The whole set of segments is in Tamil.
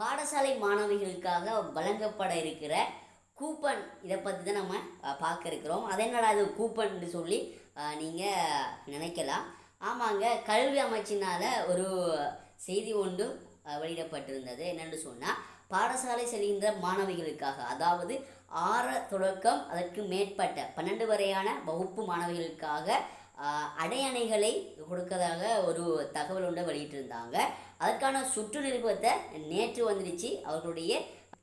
பாடசாலை மாணவிகளுக்காக வழங்கப்பட இருக்கிற கூப்பன். இதை பற்றி தான் நம்ம பார்க்க இருக்கிறோம். அது என்னடா அது கூப்பன் சொல்லி நீங்கள் நினைக்கலாம். ஆமாங்க கல்வி அமைச்சினால் ஒரு செய்தி ஒன்று வெளியிடப்பட்டிருந்தது. என்னென்னு சொன்னால் பாடசாலை செல்கின்ற மாணவிகளுக்காக அதாவது ஆறு தொடக்கம் அதற்கு மேற்பட்ட பன்னெண்டு வரையான வகுப்பு மாணவிகளுக்காக அடையணைகளை கொடுக்கறதாக ஒரு தகவல் ஒன்றை வெளியிட்டிருந்தாங்க. அதற்கான சுற்று நிருபத்தை நேற்று வந்துடுச்சு அவர்களுடைய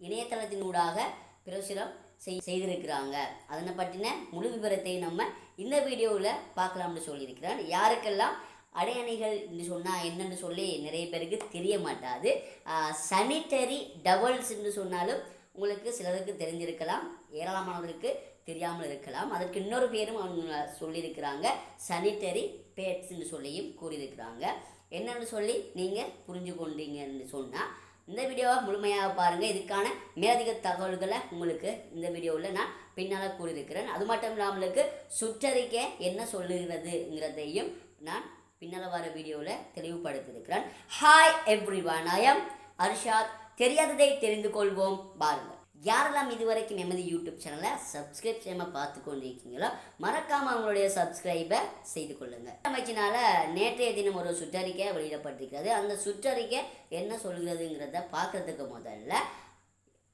இணையதளத்தினூடாக பிரசுரம் செய் செய்திருக்கிறாங்க. அதனை பற்றின முழு விவரத்தை நம்ம இந்த வீடியோவில் பார்க்கலாம்னு சொல்லியிருக்கிறேன் யாருக்கெல்லாம் அடையணைகள் என்று சொன்னால் என்னன்னு சொல்லி நிறைய பேருக்கு தெரிய மாட்டாது. சனிட்டரி டபுள்ஸ் என்று சொன்னாலும் உங்களுக்கு சிலருக்கு தெரிஞ்சிருக்கலாம். ஏராளமானவர்களுக்கு தெரியாமல் இருக்கலாம். அதற்கு இன்னொரு பேரும் அவங்க சொல்லியிருக்கிறாங்க. சனிட்டரி பேட்ஸ்ன்னு சொல்லியும் கூறியிருக்கிறாங்க. என்னன்னு சொல்லி நீங்கள் புரிஞ்சு கொண்டீங்கன்னு சொன்னால் இந்த வீடியோவை முழுமையாக பாருங்கள் இதுக்கான மேலதிக தகவல்களை உங்களுக்கு இந்த வீடியோவில் நான் பின்னால் கூறியிருக்கிறேன். அது மட்டும் இல்லாமலுக்கு சுற்றறிக்கை என்ன சொல்லுகிறதுங்கிறதையும் நான் பின்னால் வர வீடியோவில் தெளிவுபடுத்தியிருக்கிறேன். Hi everyone I'm Arshad தெரியாததை தெரிந்து கொள்வோம். பாருங்கள். யாரெல்லாம் இதுவரைக்கும் எமது யூடியூப் சேனலை சப்ஸ்கிரைப் செய்யாமல் பார்த்து கொண்டிருக்கீங்களோ மறக்காமல் அவங்களுடைய சப்ஸ்கிரைபை செய்து கொள்ளுங்கள் அமைச்சினால் நேற்றைய தினம் ஒரு சுற்றறிக்கை வெளியிடப்பட்டிருக்கிறது. அந்த சுற்றறிக்கை என்ன சொல்கிறதுங்கிறத பார்க்கறதுக்கு முதல்ல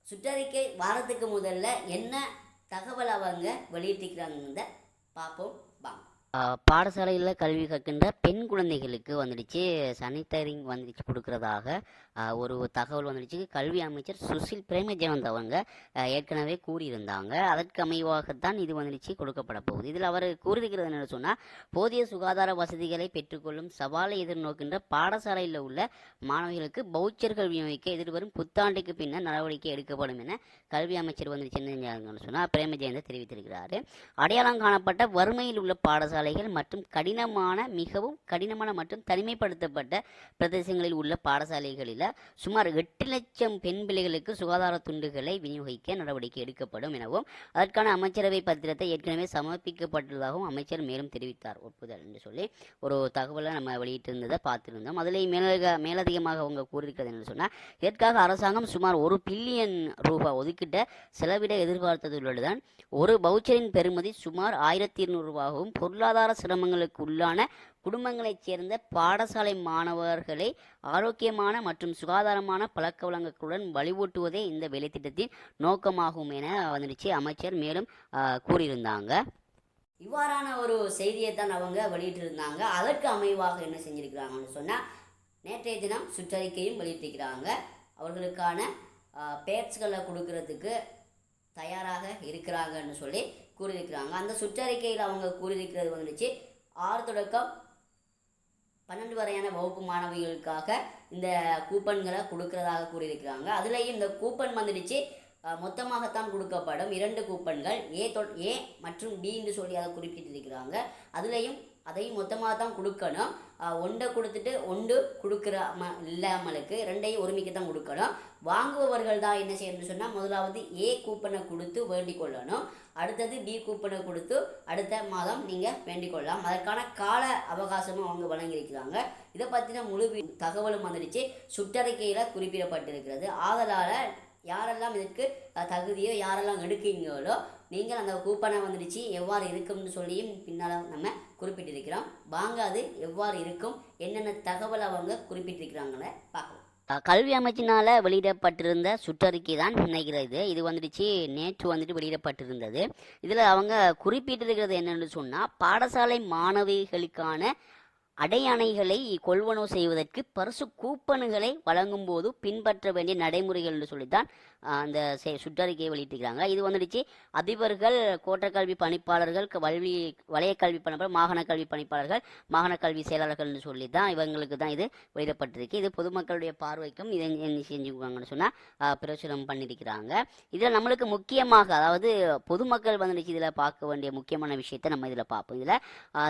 சுற்றறிக்கை வாரத்துக்கு முதல்ல என்ன தகவல் அவங்க வெளியிட்டிருக்கிறாங்கிறத பார்ப்போம். பாடசாலையில் கல்வி கற்கின்ற பெண் குழந்தைகளுக்கு வந்துடுச்சு. சானிட்டரிங் வந்துடுச்சு கொடுக்கறதாக ஒரு தகவல் வந்துடுச்சு. கல்வி அமைச்சர் சுசில் பிரேமஜெயந்த் அவங்க ஏற்கனவே கூறியிருந்தாங்க. அதற்கு அமைவாகத்தான் இது வந்துடுச்சு கொடுக்கப்பட போகுது. இதில் அவர் கூறியிருக்கிறது என்ன சொன்னால் போதிய சுகாதார வசதிகளை பெற்றுக்கொள்ளும் சவாலை எதிர்நோக்கின்ற பாடசாலையில் உள்ள மாணவிகளுக்கு பவுச்சர்கள் விநியோகிக்க எதிர்வரும் புத்தாண்டுக்கு பின்னர் நடவடிக்கை எடுக்கப்படும் என கல்வி அமைச்சர் வந்துடுச்சு என்ன சொன்னால் பிரேமஜெயந்த் தெரிவித்திருக்கிறார். அடையாளம் காணப்பட்ட வறுமையில் உள்ள பாடசாலை பாடசாலைகள் மற்றும் கடினமான மிகவும் கடினமான மற்றும் தனிமைப்படுத்தப்பட்ட பிரதேசங்களில் உள்ள பாடசாலைகளில் சுமார் எட்டு லட்சம் பெண் பிள்ளைகளுக்கு சுகாதார துண்டுகளை விநியோகிக்க நடவடிக்கை எடுக்கப்படும் எனவும் அதற்கான அமைச்சரவை பத்திரத்தை ஏற்கனவே சமர்ப்பிக்கப்பட்டுள்ளதாகவும் அமைச்சர் மேலும் தெரிவித்தார். ஒப்புதல் என்று சொல்லி ஒரு தகவலை நம்ம வெளியிட்டிருந்ததை பார்த்திருந்தோம். அதில் மேலக மேலதிகமாக அவங்க கூறியிருக்கிறது என்று சொன்னால் இதற்காக அரசாங்கம் சுமார் ஒரு பில்லியன் ரூபாய் ஒதுக்கிட்ட செலவிட எதிர்பார்த்ததுள்ளதுதான். ஒரு பவுச்சரின் பெறுமதி சுமார் ஆயிரத்தி இருநூறு ரூபாகவும் பொருளாதார சிரமங்களுக்கு உள்ளான குடும்பங்களைச் சேர்ந்த பாடசாலை மாணவர்களை ஆரோக்கியமான மற்றும் சுகாதாரமான பழக்க வழக்கங்களுடன் வழிவூட்டுவதே இந்த வேலைத்திட்டத்தின் நோக்கமாகும் என வந்துடுச்சு அமைச்சர் மேலும் கூறியிருந்தாங்க. இவ்வாறான ஒரு செய்தியை தான் அவங்க வெளியிட்டிருந்தாங்க. அதற்கு அமைவாக என்ன செஞ்சிருக்கிறாங்கன்னு சொன்னால் நேற்றைய தினம் சுற்றறிக்கையும் வெளியிட்டிருக்கிறாங்க. அவர்களுக்கான பேட்ஸ்களை கொடுக்கறதுக்கு தயாராக இருக்கிறாங்கன்னு சொல்லி கூறியிருக்கிறாங்க. அந்த சுற்றறிக்கையில் அவங்க கூறியிருக்கிறது வந்துச்சு ஆறு தொடக்கம் பன்னெண்டு வரையான வகுப்பு மாணவிகளுக்காக இந்த கூப்பன்களை கொடுக்கறதாக கூறியிருக்கிறாங்க. அதுலேயும் இந்த கூப்பன் வந்துடுச்சு. மொத்தமாகத்தான் கொடுக்கப்படும் இரண்டு கூப்பன்கள். ஏ தொ ஏ மற்றும் பி என்று சொல்லி அதை குறிப்பிட்டிருக்கிறாங்க. அதுலேயும் அதையும் மொத்தமாக தான் கொடுக்கணும். ஒன்றை கொடுத்துட்டு ஒன்று கொடுக்குற ம இல்லாமலுக்கு ரெண்டையும் ஒருமிக்க தான் கொடுக்கணும். வாங்குபவர்கள் தான் என்ன செய்யணும்னு சொன்னால் முதலாவது ஏ கூப்பனை கொடுத்து வேண்டிக் கொள்ளணும். அடுத்தது பி கூப்பனை கொடுத்து அடுத்த மாதம் நீங்கள் வேண்டிக் கொள்ளலாம். அதற்கான கால அவகாசமும் அவங்க வழங்கியிருக்கிறாங்க. இதை பற்றின முழு தகவலும் வந்துடுச்சு. சுற்றறிக்கையில் குறிப்பிடப்பட்டிருக்கிறது. ஆதலால் யாரெல்லாம் இதுக்கு தகுதியோ யாரெல்லாம் எடுக்கீங்களோ நீங்கள் அந்த கூப்பனை வந்துடுச்சு எவ்வாறு இருக்கும்னு சொல்லியும் பின்னால் நம்ம குறிப்பிட்டிருக்கிறோம். வாங்க அது எவ்வாறு இருக்கும் என்னென்ன தகவல் அவங்க குறிப்பிட்டிருக்கிறாங்கள பார்க்கலாம். கல்வி அமைச்சினால் வெளியிடப்பட்டிருந்த சுற்றறிக்கை தான் நினைக்கிறது. இது வந்துடுச்சு நேற்று வந்துட்டு வெளியிடப்பட்டிருந்தது. இதில் அவங்க குறிப்பிட்டிருக்கிறது என்னென்னு சொன்னால் பாடசாலை மாணவிகளுக்கான அடையானைகளை கொள்வனவு செய்வதற்கு பரிசு கூப்பன்களை வழங்கும் போது பின்பற்ற வேண்டிய நடைமுறைகள் என்று சொல்லித்தான் அந்த செ- சுற்றறிக்கையை வெளியிட்டிருக்கிறாங்க. இது வந்துடுச்சு. அதிபர்கள் கோட்டக்கல்வி பணிப்பாளர்கள் வல்வி வலய கல்வி பணிப்பாளர் மாகாண கல்வி பணிப்பாளர்கள் மாகாண கல்வி செயலாளர்கள்னு சொல்லி தான் இவங்களுக்கு தான் இது வெளியிடப்பட்டிருக்கு. இது பொதுமக்களுடைய பார்வைக்கும் இதை என்ன செஞ்சுக்குவாங்கன்னு சொன்னால் பிரசுரம் பண்ணியிருக்கிறாங்க. இதில் நம்மளுக்கு முக்கியமாக அதாவது பொதுமக்கள் வந்துடுச்சு இதில் பார்க்க வேண்டிய முக்கியமான விஷயத்தை நம்ம இதில் பார்ப்போம். இதில்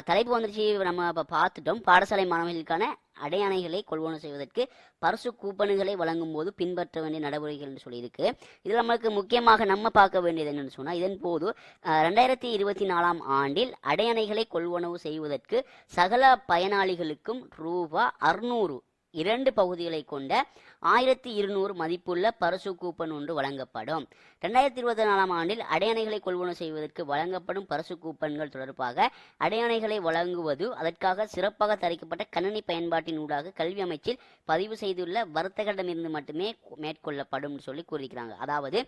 தலைப்பு வந்துடுச்சு நம்ம இப்போ பார்த்துட்டோம். பாடசாலை மாணவர்களுக்கான அடையாணைகளை கொள்வனவு செய்வதற்கு பரிசு கூப்பன்களை வழங்கும் போது பின்பற்ற வேண்டிய நடவடிக்கைகள் என்று சொல்லியிருக்கு. இதில் நம்மளுக்கு முக்கியமாக நம்ம பார்க்க வேண்டியது என்னன்னு சொன்னால் இதன் போது ரெண்டாயிரத்தி இருபத்தி நாலாம் ஆண்டில் அடையாணைகளை கொள்வனவு செய்வதற்கு சகல பயனாளிகளுக்கும் ரூபா அறுநூறு இரண்டு பகுதிகளை கொண்ட ஆயிரத்தி இருநூறு மதிப்புள்ள பரிசு கூப்பன் ஒன்று வழங்கப்படும். ரெண்டாயிரத்தி இருபத்தி நாலாம் ஆண்டில் அடையணைகளை கொள்வனவு செய்வதற்கு வழங்கப்படும் பரிசு கூப்பன்கள் தொடர்பாக அடையானைகளை வழங்குவது அதற்காக சிறப்பாக தயாரிக்கப்பட்ட கணினி பயன்பாட்டின் ஊடாக கல்வி அமைச்சில் பதிவு செய்துள்ள வர்த்தகரிடமிருந்து மட்டுமே மேற்கொள்ளப்படும் சொல்லி கூறியிருக்கிறாங்க. அதாவது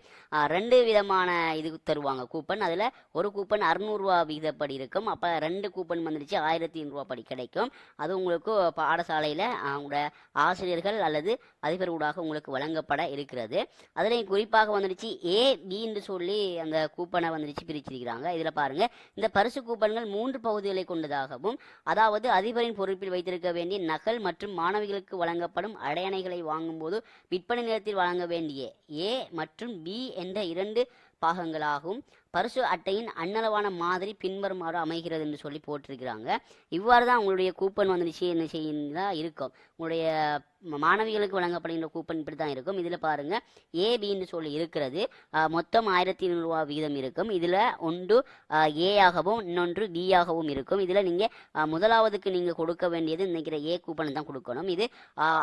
ரெண்டு விதமான இது தருவாங்க கூப்பன். அதில் ஒரு கூப்பன் அறுநூறுவா விகிதப்படி இருக்கும். அப்போ ரெண்டு கூப்பன் வந்துடுச்சு ஆயிரத்தி படி கிடைக்கும். அது உங்களுக்கு பாடசாலையில் அவங்களோட ஆசிரியர்கள் அல்லது அதிபர் ஊடாக உங்களுக்கு வழங்கப்பட இருக்கிறது. அதில் குறிப்பாக வந்துடுச்சு ஏ பின்னு சொல்லி அந்த கூப்பனை வந்துடுச்சு பிரிச்சிருக்கிறாங்க. இதில் பாருங்கள் இந்த பரிசு கூப்பன்கள் மூன்று பகுதிகளை கொண்டதாகவும் அதாவது அதிபரின் பொறுப்பில் வைத்திருக்க வேண்டிய நகல் மற்றும் மாணவிகளுக்கு வழங்கப்படும் அடையணைகளை வாங்கும்போது விற்பனை நேரத்தில் வழங்க வேண்டிய ஏ மற்றும் பி என்ற இரண்டு பாகங்களாகவும் பரிசு அட்டையின் அன்னளவான மாதிரி பின்வருமாறு அமைகிறது என்று சொல்லி போட்டிருக்கிறாங்க. இவ்வாறு தான் உங்களுடைய கூப்பன் வந்துடுச்சு என்ன செய்யுதா இருக்கும். உங்களுடைய மாணவிகளுக்கு வழங்கப்படுகின்ற கூப்பன் இப்படி தான் இருக்கும். இதில் பாருங்கள் ஏபின்னு சொல்லி இருக்கிறது. மொத்தம் ஆயிரத்தி ரூபா விகிதம் இருக்கும். இதில் ஒன்று ஏ ஆகவும் இன்னொன்று பி ஆகவும் இருக்கும். இதில் நீங்கள் முதலாவதுக்கு நீங்கள் கொடுக்க வேண்டியது நினைக்கிற ஏ கூப்பன் தான் கொடுக்கணும். இது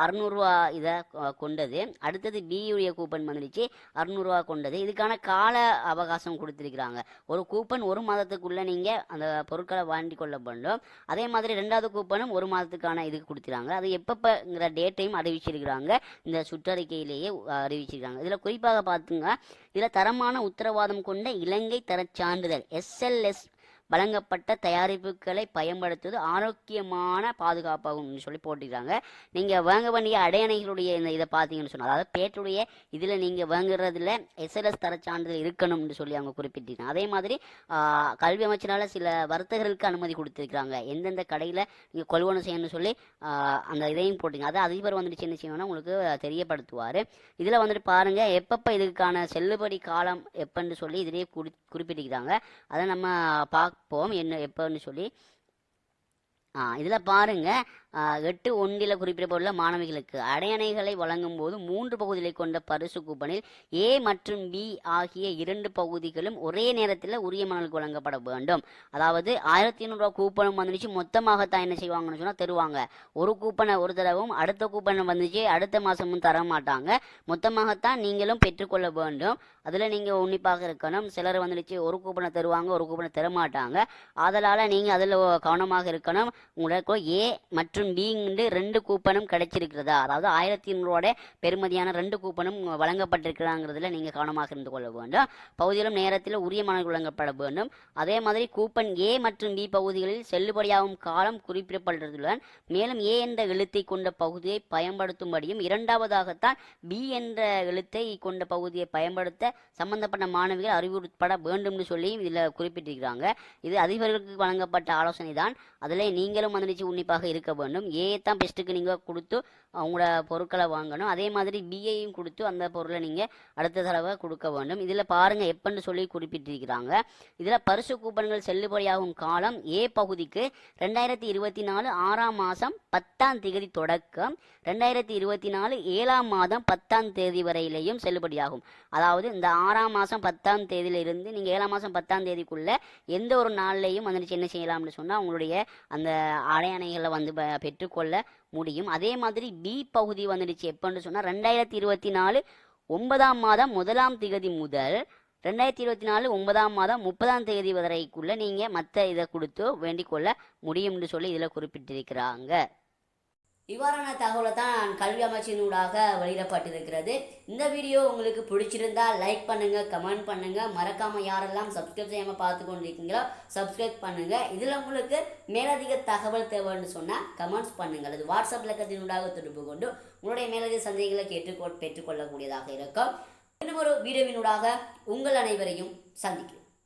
அறுநூறுவா இதை கொண்டது. அடுத்தது பியுடைய கூப்பன் வந்துடுச்சு அறுநூறுவா கொண்டது. இதுக்கான கால அவகாசம் கொடுத்துருக்குறாங்க ஒரு கூப்பன் ஒரு மாதத்துக்குள்ளே நீங்கள் அந்த பொருட்களை வாங்கி கொள்ள வேண்டும். அதே மாதிரி ரெண்டாவது கூப்பனும் ஒரு மாதத்துக்கான இதுக்கு கொடுத்துறாங்க அது எப்பப்போங்கிற டேட்டையும் அறிவிச்சிருக்கிறாங்க. இந்த சுற்றறிக்கையிலேயே அறிவிச்சிருக்காங்க இதில் குறிப்பாக பார்த்துங்க இதில் தரமான உத்தரவாதம் கொண்ட இலங்கை தர சான்றிதழ் எஸ்எல்எஸ் வழங்கப்பட்ட தயாரிப்புகளை பயன்படுத்துவது ஆரோக்கியமான பாதுகாப்பாகும் சொல்லி போட்டிருக்காங்க. நீங்கள் வாங்க வேண்டிய அடையாணைகளுடைய இந்த இதை பார்த்தீங்கன்னு சொன்னால் அதாவது பேட்டுடைய இதில் நீங்கள் வாங்குறதுல எஸ்எல்எஸ் தர சான்றிதழ் இருக்கணும்னு சொல்லி அவங்க குறிப்பிட்டிருக்காங்க. அதே மாதிரி கல்வி அமைச்சரால் சில வர்த்தகர்களுக்கு அனுமதி கொடுத்துருக்காங்க எந்தெந்த கடையில் நீங்கள் கொள்வனம் செய்யணும்னு சொல்லி அந்த இதையும் போட்டிங்க அதை அதிபர் வந்துட்டு என்ன செய்யணும்னா உங்களுக்கு தெரியப்படுத்துவார். இதில் வந்துட்டு பாருங்கள் எப்பப்போ இதுக்கான செல்லுபடி காலம் எப்பன்னு சொல்லி இதிலேயே குறி குறிப்பிட்டிருக்கிறாங்க. அதை நம்ம பார்ப்போம் என்ன எப்போன்னு சொல்லி இதில் பாருங்க. எட்டு ஒன்றில் குறிப்பிடப்பட்டுள்ள மாணவிகளுக்கு அடையணைகளை வழங்கும் போது மூன்று பகுதிகளை கொண்ட பரிசு கூப்பனில் ஏ மற்றும் பி ஆகிய இரண்டு பகுதிகளும் ஒரே நேரத்தில் உரிய மாணவர்களுக்கு வழங்கப்பட வேண்டும். அதாவது ஆயிரத்தி ஐநூறுரூவா கூப்பனும் வந்துச்சு மொத்தமாகத்தான் என்ன செய்வாங்கன்னு சொன்னால் தருவாங்க. ஒரு கூப்பனை ஒரு தடவும் அடுத்த கூப்பனை வந்துச்சு. அடுத்த மாதமும் தர மாட்டாங்க மொத்தமாகத்தான் நீங்களும் பெற்றுக்கொள்ள வேண்டும். அதில் நீங்கள் உன்னிப்பாக இருக்கணும். சிலர் வந்துடுச்சு ஒரு கூப்பனை தருவாங்க ஒரு கூப்பனை தர மாட்டாங்க அதனால் நீங்கள் அதில் கவனமாக இருக்கணும். உங்களுக்கு ஏ மற்றும் பிங்கு ரெண்டு கூப்பனும் கிடைச்சிருக்கிறதா? அதாவது ஆயிரத்தி ஐநூறுவோட பெருமதியான ரெண்டு கூப்பனும் வழங்கப்பட்டிருக்கிறாங்கிறதுல நீங்கள் கவனமாக இருந்து கொள்ள வேண்டும். பகுதியிலும் நேரத்தில் உரிய மாணவர்கள் வழங்கப்பட வேண்டும். அதே மாதிரி கூப்பன் ஏ மற்றும் பி பகுதிகளில் செல்லுபடியாகும் காலம் குறிப்பிடப்படுறதுடன் மேலும் ஏ என்ற எழுத்தை கொண்ட பகுதியை பயன்படுத்தும்படியும் இரண்டாவதாகத்தான் பி என்ற எழுத்தை கொண்ட பகுதியை பயன்படுத்த சம்பந்தப்பட்ட மாணவிகள் அறிவுறுத்தப்பட வேண்டும்னு சொல்லி இதில் குறிப்பிட்டிருக்கிறாங்க. இது அதிபர்களுக்கு வழங்கப்பட்ட ஆலோசனை தான் அதில் நீங்கள் நீங்களும் வந்துடுச்சு உன்னிப்பாக இருக்க வேண்டும். ஏ தான் பெஸ்ட்டுக்கு நீங்கள் கொடுத்து அவங்களோட பொருட்களை வாங்கணும். அதே மாதிரி பிஏயும் கொடுத்து அந்த பொருளை நீங்கள் அடுத்த தடவை கொடுக்க வேண்டும். இதில் பாருங்கள் எப்பன்னு சொல்லி குறிப்பிட்டிருக்கிறாங்க. இதில் பரிசு கூப்பன்கள் செல்லுபடியாகும் காலம் ஏ பகுதிக்கு ரெண்டாயிரத்தி இருபத்தி நாலு ஆறாம் மாதம் பத்தாம் தேதி தொடக்கம். ரெண்டாயிரத்தி இருபத்தி நாலு ஏழாம் மாதம் பத்தாம் தேதி வரையிலையும் செல்லுபடியாகும். அதாவது இந்த ஆறாம் மாதம் பத்தாம் தேதியிலிருந்து நீங்கள் ஏழாம் மாதம் பத்தாம் தேதிக்குள்ளே எந்த ஒரு நாள்லையும் வந்துடுச்சு என்ன செய்யலாம்னு சொன்னால் உங்களுடைய அந்த அடையாணைகளை வந்து ப- பெற்றுக்கொள்ள முடியும். அதே மாதிரி பி பகுதி வந்துடுச்சு. எப்போன்னு சொன்னால் ரெண்டாயிரத்தி இருபத்தி நாலு ஒன்பதாம் மாதம் முதலாம் திகதி முதல் ரெண்டாயிரத்தி இருபத்தி நாலு ஒன்பதாம் மாதம் முப்பதாம் தேதி வரைக்குள்ளே நீங்கள் மற்ற இதை கொடுத்து வேண்டிக் கொள்ள முடியும்னு சொல்லி இதில் குறிப்பிட்டிருக்கிறாங்க. இவ்வாறான தகவலை தான் கல்வி அமைச்சினூடாக வெளியிடப்பட்டிருக்கிறது. இந்த வீடியோ உங்களுக்கு பிடிச்சிருந்தா லைக் பண்ணுங்கள் கமெண்ட் பண்ணுங்கள் மறக்காமல் யாரெல்லாம் சப்ஸ்கிரைப் செய்யாமல் பார்த்து கொண்டிருக்கீங்களோ சப்ஸ்கிரைப் பண்ணுங்கள் இதில் உங்களுக்கு மேலதிக தகவல் தேவைன்னு சொன்னால் கமெண்ட்ஸ் பண்ணுங்கள் அது வாட்ஸ்அப் இலக்கத்தினூடாக தொடர்பு கொண்டு உங்களுடைய மேலதிக சந்தேகங்களை கேட்டுக்கொள் பெற்றுக்கொள்ளக்கூடியதாக இருக்கும். இன்னும் ஒரு வீடியோவினூடாக உங்கள் அனைவரையும் சந்திக்கிறேன்.